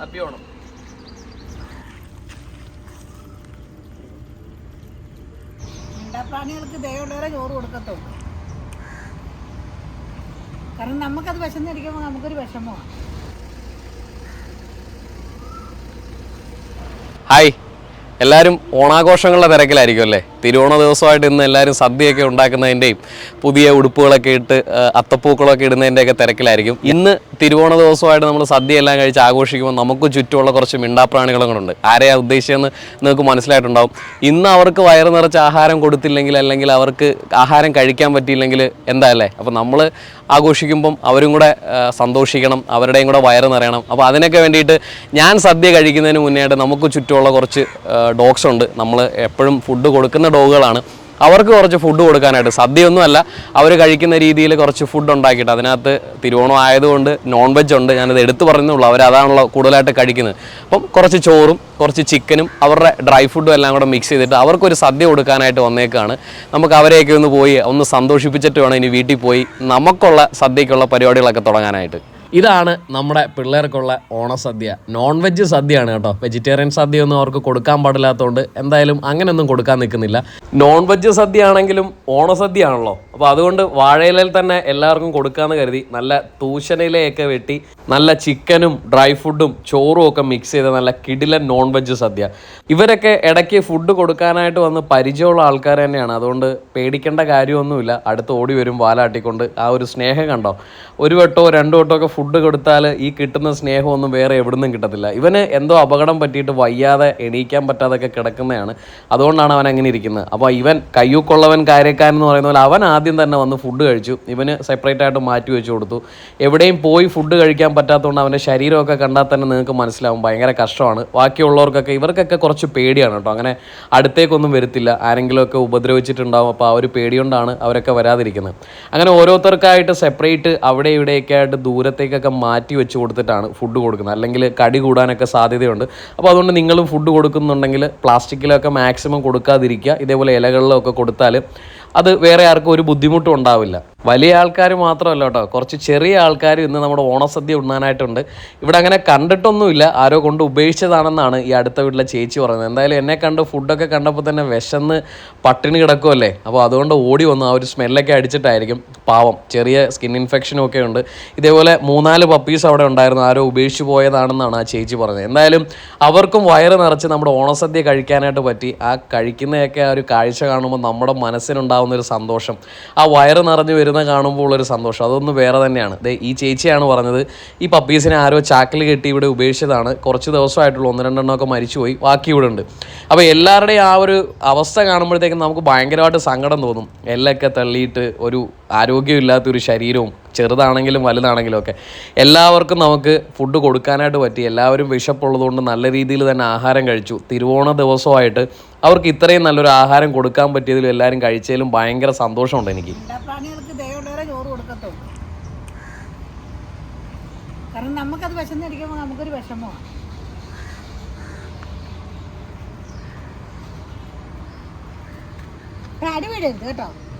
Happy Onam. പ്രാണികൾക്ക് ദയുള്ളവരെ ചോറ് കൊടുക്കത്തുള്ളൂ. കാരണം നമുക്കത് വിശന്നിരിക്കുമ്പോൾ നമുക്കൊരു വിഷമമാണ് ഹായ്. എല്ലാവരും ഓണാഘോഷങ്ങളുടെ തിരക്കിലായിരിക്കും അല്ലേ? തിരുവോണ ദിവസമായിട്ട് ഇന്ന് എല്ലാവരും സദ്യയൊക്കെ ഉണ്ടാക്കുന്നതിന്റെയും പുതിയ ഉടുപ്പുകളൊക്കെ ഇട്ട് അത്തപ്പൂക്കളൊക്കെ ഇടുന്നതിന്റെയൊക്കെ തിരക്കിലായിരിക്കും. ഇന്ന് തിരുവോണ ദിവസമായിട്ട് നമ്മൾ സദ്യ എല്ലാം കഴിച്ച് ആഘോഷിക്കുമ്പോൾ നമുക്ക് ചുറ്റുമുള്ള കുറച്ച് മിണ്ടാപ്രാണികളും കൂടെ ഉണ്ട് ആരെയാ ഉദ്ദേശിച്ചതെന്ന് നിങ്ങൾക്ക് മനസ്സിലായിട്ടുണ്ടാവും. ഇന്ന് അവർക്ക് വയറ് നിറച്ച് ആഹാരം കൊടുത്തില്ലെങ്കിൽ അല്ലെങ്കിൽ അവർക്ക് ആഹാരം കഴിക്കാൻ പറ്റിയില്ലെങ്കിൽ എന്താ അല്ലേ? അപ്പോൾ നമ്മൾ ആഘോഷിക്കുമ്പം അവരും കൂടെ സന്തോഷിക്കണം അവരുടെയും കൂടെ വയറ് നിറയണം. അപ്പോൾ അതിനൊക്കെ വേണ്ടിയിട്ട് ഞാൻ സദ്യ കഴിക്കുന്നതിന് മുന്നേയായിട്ട് നമുക്ക് ചുറ്റുമുള്ള കുറച്ച് ഡോഗ്സ് ഉണ്ട്. നമ്മൾ എപ്പോഴും ഫുഡ് കൊടുക്കുന്ന ഡോഗുകളാണ്. അവർക്ക് കുറച്ച് ഫുഡ് കൊടുക്കാനായിട്ട് സദ്യയൊന്നുമല്ല. അവർ കഴിക്കുന്ന രീതിയിൽ കുറച്ച് ഫുഡ് ഉണ്ടാക്കിയിട്ട് അതിനകത്ത് തിരുവോണം ആയതുകൊണ്ട് നോൺ വെജ് ഉണ്ട്. ഞാനത് എടുത്തു പറഞ്ഞുള്ളൂ അവർ അതാണല്ലോ കൂടുതലായിട്ട് കഴിക്കുന്നത്. അപ്പം കുറച്ച് ചോറും കുറച്ച് ചിക്കനും അവരുടെ ഡ്രൈ ഫുഡും എല്ലാം കൂടെ മിക്സ് ചെയ്തിട്ട് അവർക്കൊരു സദ്യ കൊടുക്കാനായിട്ട് വന്നേക്കാണ്. നമുക്ക് അവരെയൊക്കെ ഒന്ന് പോയി ഒന്ന് സന്തോഷിപ്പിച്ചിട്ട് വേണം ഇനി വീട്ടിൽ പോയി നമുക്കുള്ള സദ്യക്കുള്ള പരിപാടികളൊക്കെ തുടങ്ങാനായിട്ട്. ഇതാണ് നമ്മുടെ പിള്ളേർക്കുള്ള ഓണസദ്യ. നോൺ വെജ് സദ്യയാണ് കേട്ടോ. വെജിറ്റേറിയൻ സദ്യ ഒന്നും അവർക്ക് കൊടുക്കാൻ പാടില്ലാത്തതുകൊണ്ട് എന്തായാലും അങ്ങനെയൊന്നും കൊടുക്കാൻ നിൽക്കുന്നില്ല. നോൺ വെജ് സദ്യ ആണെങ്കിലും ഓണസദ്യ ആണല്ലോ അപ്പോൾ അതുകൊണ്ട് വാഴയിലയിൽ തന്നെ എല്ലാവർക്കും കൊടുക്കാമെന്ന് കരുതി നല്ല തൂശനയിലയൊക്കെ വെട്ടി നല്ല ചിക്കനും ഡ്രൈ ഫുഡും ചോറും ഒക്കെ മിക്സ് ചെയ്ത നല്ല കിടിലൻ നോൺ വെജ് സദ്യ. ഇവരൊക്കെ ഇടയ്ക്ക് ഫുഡ് കൊടുക്കാനായിട്ട് വന്ന് പരിചയമുള്ള ആൾക്കാർ തന്നെയാണ്. അതുകൊണ്ട് പേടിക്കേണ്ട കാര്യമൊന്നുമില്ല. അടുത്ത് ഓടി വരും വാലാട്ടിക്കൊണ്ട്. ആ ഒരു സ്നേഹം കണ്ടോ? ഒരു വട്ടോ രണ്ടു വട്ടോ ഒക്കെ ഫുഡ് കൊടുത്താൽ ഈ കിട്ടുന്ന സ്നേഹമൊന്നും വേറെ എവിടുന്നും കിട്ടത്തില്ല. ഇവന് എന്തോ അപകടം പറ്റിയിട്ട് വയ്യാതെ എണീക്കാൻ പറ്റാതൊക്കെ കിടക്കുന്നതാണ്. അതുകൊണ്ടാണ് അവൻ അങ്ങനെ ഇരിക്കുന്നത്. അപ്പോൾ ഇവൻ കയ്യൂക്കൊള്ളവൻ കാര്യക്കാരൻ എന്ന് പറയുന്ന പോലെ അവൻ ആദ്യം തന്നെ വന്ന് ഫുഡ് കഴിച്ചു. ഇവന് സെപ്പറേറ്റ് ആയിട്ട് മാറ്റി വെച്ച് കൊടുത്തു. എവിടെയും പോയി ഫുഡ് കഴിക്കാൻ പറ്റാത്തതുകൊണ്ട് അവന്റെ ശരീരമൊക്കെ കണ്ടാൽ തന്നെ നിങ്ങൾക്ക് മനസ്സിലാവും ഭയങ്കര കഷ്ടമാണ്. ബാക്കിയുള്ളവർക്കൊക്കെ ഇവർക്കൊക്കെ കുറച്ച് പേടിയാണ് കേട്ടോ. അങ്ങനെ അടുത്തേക്കൊന്നും വരത്തില്ല. ആരെങ്കിലുമൊക്കെ ഉപദ്രവിച്ചിട്ടുണ്ടാവും. അപ്പോൾ ആ ഒരു പേടി കൊണ്ടാണ് അവരൊക്കെ വരാതിരിക്കുന്നത്. അങ്ങനെ ഓരോരുത്തർക്കായിട്ട് സെപ്പറേറ്റ് അവിടെ ഇവിടെയൊക്കെ ആയിട്ട് ദൂരത്തേക്കൊക്കെ മാറ്റി വെച്ച് കൊടുത്തിട്ടാണ് ഫുഡ് കൊടുക്കുന്നത്. അല്ലെങ്കിൽ കടി കൂടാനൊക്കെ സാധ്യതയുണ്ട്. അപ്പോൾ അതുകൊണ്ട് നിങ്ങളും ഫുഡ് കൊടുക്കുന്നുണ്ടെങ്കിൽ പ്ലാസ്റ്റിക്കിലൊക്കെ മാക്സിമം കൊടുക്കാതിരിക്കുക. ഇതേപോലെ ഇലകളിലൊക്കെ കൊടുത്താൽ അത് വേറെ ആർക്കും ഒരു ബുദ്ധിമുട്ടും ഉണ്ടാവില്ല. വലിയ ആൾക്കാർ മാത്രമല്ല കേട്ടോ. കുറച്ച് ചെറിയ ആൾക്കാർ ഇന്ന് നമ്മുടെ ഓണസദ്യ ഉണ്ണാനായിട്ടുണ്ട്. ഇവിടെ അങ്ങനെ കണ്ടിട്ടൊന്നുമില്ല. ആരോ കൊണ്ട് ഉപേക്ഷിച്ചതാണെന്നാണ് ഈ അടുത്ത വീട്ടിലെ ചേച്ചി പറയുന്നത്. എന്തായാലും എന്നെ കണ്ട് ഫുഡൊക്കെ കണ്ടപ്പോൾ തന്നെ വിശന്ന് പട്ടിണി കിടക്കുമല്ലേ അപ്പോൾ അതുകൊണ്ട് ഓടി വന്നു. ആ ഒരു സ്മെല്ലൊക്കെ അടിച്ചിട്ടായിരിക്കും. പാവം. ചെറിയ സ്കിൻ ഇൻഫെക്ഷനും ഒക്കെ ഉണ്ട്. ഇതേപോലെ മൂന്നാൽ പപ്പീസ് അവിടെ ഉണ്ടായിരുന്നു. ആരോ ഉപേക്ഷിച്ച് പോയതാണെന്നാണ് ആ ചേച്ചി പറഞ്ഞത് എന്തായാലും അവർക്കും വയറ് നിറച്ച് നമ്മുടെ ഓണസദ്യ കഴിക്കാനായിട്ട് പറ്റി. ആ കഴിക്കുന്നതൊക്കെ ആ ഒരു കാഴ്ച കാണുമ്പോൾ നമ്മുടെ മനസ്സിനുണ്ടാകുന്ന ഒരു സന്തോഷം. ആ വയറ് നിറഞ്ഞു വരുന്ന കാണുമ്പോൾ ഉള്ളൊരു സന്തോഷം. അതൊന്നും വേറെ തന്നെയാണ്. ദേ ഈ ചേച്ചിയാണ് പറഞ്ഞത് ഈ പപ്പീസിനെ ആരോ ചാക്കിൽ കെട്ടി ഇവിടെ ഉപേക്ഷിച്ചതാണ്. കുറച്ച് ദിവസമായിട്ടുള്ള ഒന്ന് രണ്ടെണ്ണമൊക്കെ മരിച്ചുപോയി. ബാക്കി ഇവിടെ ഉണ്ട്. അപ്പോൾ എല്ലാവരുടെയും ആ ഒരു അവസ്ഥ കാണുമ്പോഴത്തേക്കും നമുക്ക് ഭയങ്കരമായിട്ട് സങ്കടം തോന്നും. എല്ലൊക്കെ തള്ളിയിട്ട് ഒരു ആരോഗ്യമില്ലാത്ത ഒരു ശരീരവും ചെറുതാണെങ്കിലും വലുതാണെങ്കിലും ഒക്കെ. എല്ലാവർക്കും നമുക്ക് ഫുഡ് കൊടുക്കാനായിട്ട് പറ്റി. എല്ലാവരും വിശപ്പുള്ളതുകൊണ്ട് നല്ല രീതിയിൽ തന്നെ ആഹാരം കഴിച്ചു. തിരുവോണ ദിവസമായിട്ട് അവർക്ക് ഇത്രയും നല്ലൊരു ആഹാരം കൊടുക്കാൻ പറ്റിയതിലും എല്ലാവരും കഴിച്ചതിലും ഭയങ്കര സന്തോഷമുണ്ട് എനിക്ക് മിണ്ടാപ്രാണികൾക്ക് ദയുള്ളവരെ ചോറ് കൊടുക്കത്തുള്ളൂ കാരണം നമുക്കത് വിശന്നിരിക്കുമ്പോൾ നമുക്കൊരു വിഷമമാണ്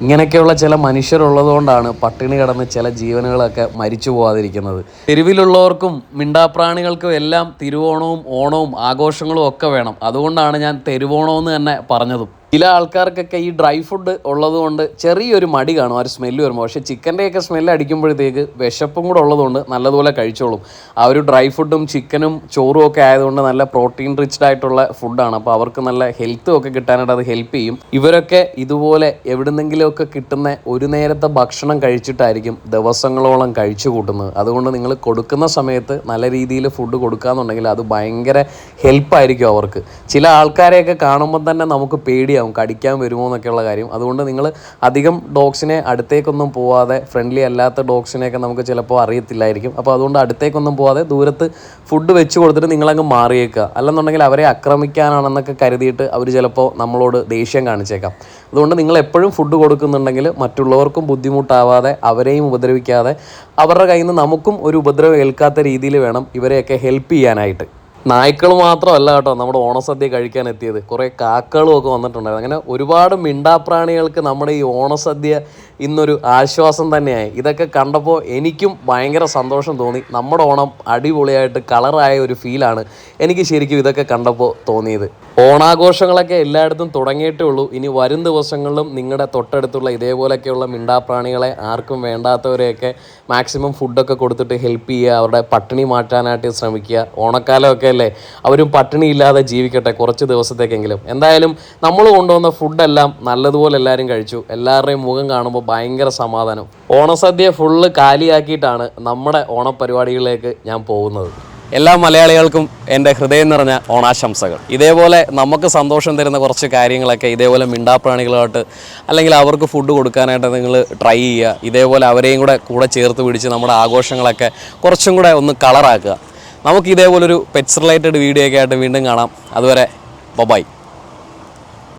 ഇങ്ങനെയൊക്കെയുള്ള ചില മനുഷ്യരുള്ളതുകൊണ്ടാണ് പട്ടിണി കിടന്ന് ചില ജീവനുകളൊക്കെ മരിച്ചു പോകാതിരിക്കുന്നത് തെരുവിലുള്ളവർക്കും മിണ്ടാപ്രാണികൾക്കും എല്ലാം തിരുവോണവും ഓണവും ആഘോഷങ്ങളും ഒക്കെ വേണം. അതുകൊണ്ടാണ് ഞാൻ തെരുവോണമെന്ന് തന്നെ പറഞ്ഞതും. ചില ആൾക്കാർക്കൊക്കെ ഈ ഡ്രൈ ഫുഡ് ഉള്ളതുകൊണ്ട് ചെറിയൊരു മടി കാണും ആ ഒരു സ്മെല്ല് വരുമ്പോൾ പക്ഷേ ചിക്കന്റെയൊക്കെ സ്മെല്ല് അടിക്കുമ്പോഴത്തേക്ക് വിശപ്പും കൂടെ ഉള്ളതുകൊണ്ട് നല്ലതുപോലെ കഴിച്ചോളും. ആ ഒരു ഡ്രൈ ഫുഡും ചിക്കനും ചോറും ഒക്കെ ആയതുകൊണ്ട് നല്ല പ്രോട്ടീൻ റിച്ച്ഡ് ആയിട്ടുള്ള ഫുഡാണ് അപ്പോൾ അവർക്ക് നല്ല ഹെൽത്തും ഒക്കെ കിട്ടാനായിട്ട് അത് ഹെൽപ്പ് ചെയ്യും. ഇവരൊക്കെ ഇതുപോലെ എവിടുന്നെങ്കിലുമൊക്കെ കിട്ടുന്ന ഒരു നേരത്തെ ഭക്ഷണം കഴിച്ചിട്ടായിരിക്കും ദിവസങ്ങളോളം കഴിച്ചു കൂട്ടുന്നത്. അതുകൊണ്ട് നിങ്ങൾ കൊടുക്കുന്ന സമയത്ത് നല്ല രീതിയിൽ ഫുഡ് കൊടുക്കുകയെന്നുണ്ടെങ്കിൽ അത് ഭയങ്കര ഹെൽപ്പായിരിക്കും അവർക്ക്. ചില ആൾക്കാരെയൊക്കെ കാണുമ്പോൾ തന്നെ നമുക്ക് പേടിയാവും കടിക്കാൻ വരുമോ എന്നൊക്കെയുള്ള കാര്യം. അതുകൊണ്ട് നിങ്ങൾ അധികം ഡോഗ്സിനെ അടുത്തേക്കൊന്നും പോവാതെ ഫ്രണ്ട്ലി അല്ലാത്ത ഡോഗ്സിനെയൊക്കെ നമുക്ക് ചിലപ്പോൾ അറിയത്തില്ലായിരിക്കും. അപ്പോൾ അതുകൊണ്ട് അടുത്തേക്കൊന്നും പോവാതെ ദൂരത്ത് ഫുഡ് വെച്ച് കൊടുത്തിട്ട് നിങ്ങളങ്ങ് മാറിയേക്കുക. അല്ലെന്നുണ്ടെങ്കിൽ അവരെ ആക്രമിക്കാനാണെന്നൊക്കെ കരുതിയിട്ട് അവർ ചിലപ്പോൾ നമ്മളോട് ദേഷ്യം കാണിച്ചേക്കാം. അതുകൊണ്ട് നിങ്ങൾ എപ്പോഴും ഫുഡ് കൊടുക്കുന്നുണ്ടെങ്കിൽ മറ്റുള്ളവർക്കും ബുദ്ധിമുട്ടാവാതെ അവരെയും ഉപദ്രവിക്കാതെ അവരുടെ കയ്യിൽ നിന്ന് നമുക്കും ഒരു ഉപദ്രവം ഏൽക്കാത്ത രീതിയിൽ വേണം ഇവരെയൊക്കെ ഹെൽപ്പ് ചെയ്യാനായിട്ട്. നായ്ക്കൾ മാത്രമല്ല കേട്ടോ നമ്മുടെ ഓണസദ്യ കഴിക്കാൻ എത്തിയത്. കുറേ കാക്കകളും ഒക്കെ വന്നിട്ടുണ്ടായിരുന്നു. അങ്ങനെ ഒരുപാട് മിണ്ടാപ്രാണികൾക്ക് നമ്മുടെ ഈ ഓണസദ്യ ഇന്നൊരു ആശ്വാസം തന്നെയായി. ഇതൊക്കെ കണ്ടപ്പോൾ എനിക്കും ഭയങ്കര സന്തോഷം തോന്നി. നമ്മുടെ ഓണം അടിപൊളിയായിട്ട് കളറായ ഒരു ഫീലാണ് എനിക്ക് ശരിക്കും ഇതൊക്കെ കണ്ടപ്പോൾ തോന്നിയത്. ഓണാഘോഷങ്ങളൊക്കെ എല്ലായിടത്തും തുടങ്ങിയിട്ടേ ഉള്ളൂ. ഇനി വരും ദിവസങ്ങളിലും നിങ്ങളുടെ തൊട്ടടുത്തുള്ള ഇതേപോലെയൊക്കെയുള്ള മിണ്ടാപ്രാണികളെ ആർക്കും വേണ്ടാത്തവരെയൊക്കെ മാക്സിമം ഫുഡൊക്കെ കൊടുത്തിട്ട് ഹെൽപ്പ് ചെയ്യുക അവരുടെ പട്ടിണി മാറ്റാനായിട്ട് ശ്രമിക്കുക. ഓണക്കാലമൊക്കെ അല്ലേ? അവരും പട്ടിണി ഇല്ലാതെ ജീവിക്കട്ടെ കുറച്ച് ദിവസത്തേക്കെങ്കിലും. എന്തായാലും നമ്മൾ കൊണ്ടുവന്ന ഫുഡെല്ലാം നല്ലതുപോലെ എല്ലാവരും കഴിച്ചു. എല്ലാവരുടെയും മുഖം കാണുമ്പോൾ ഭയങ്കര സമാധാനം. ഓണസദ്യ ഫുള്ള് കാലിയാക്കിയിട്ടാണ് നമ്മുടെ ഓണപരിപാടികളിലേക്ക് ഞാൻ പോകുന്നത്. എല്ലാ മലയാളികൾക്കും എന്റെ ഹൃദയം നിറഞ്ഞ ഓണാശംസകൾ. ഇതേപോലെ നമുക്ക് സന്തോഷം തരുന്ന കുറച്ച് കാര്യങ്ങളൊക്കെ ഇതേപോലെ മിണ്ടാപ്രാണികളായിട്ട് അല്ലെങ്കിൽ അവർക്ക് ഫുഡ് കൊടുക്കാനായിട്ട് നിങ്ങൾ ട്രൈ ചെയ്യുക. ഇതേപോലെ അവരെയും കൂടെ കൂടെ ചേർത്ത് പിടിച്ച് നമ്മുടെ ആഘോഷങ്ങളൊക്കെ കുറച്ചും കൂടെ ഒന്ന് കളറാക്കുക നമുക്ക് ഇതേപോലൊരു പെറ്റ്സ് റിലേറ്റഡ് വീഡിയോ ഒക്കെ ആയിട്ട് വീണ്ടും കാണാം. അതുവരെ ബൊബായ്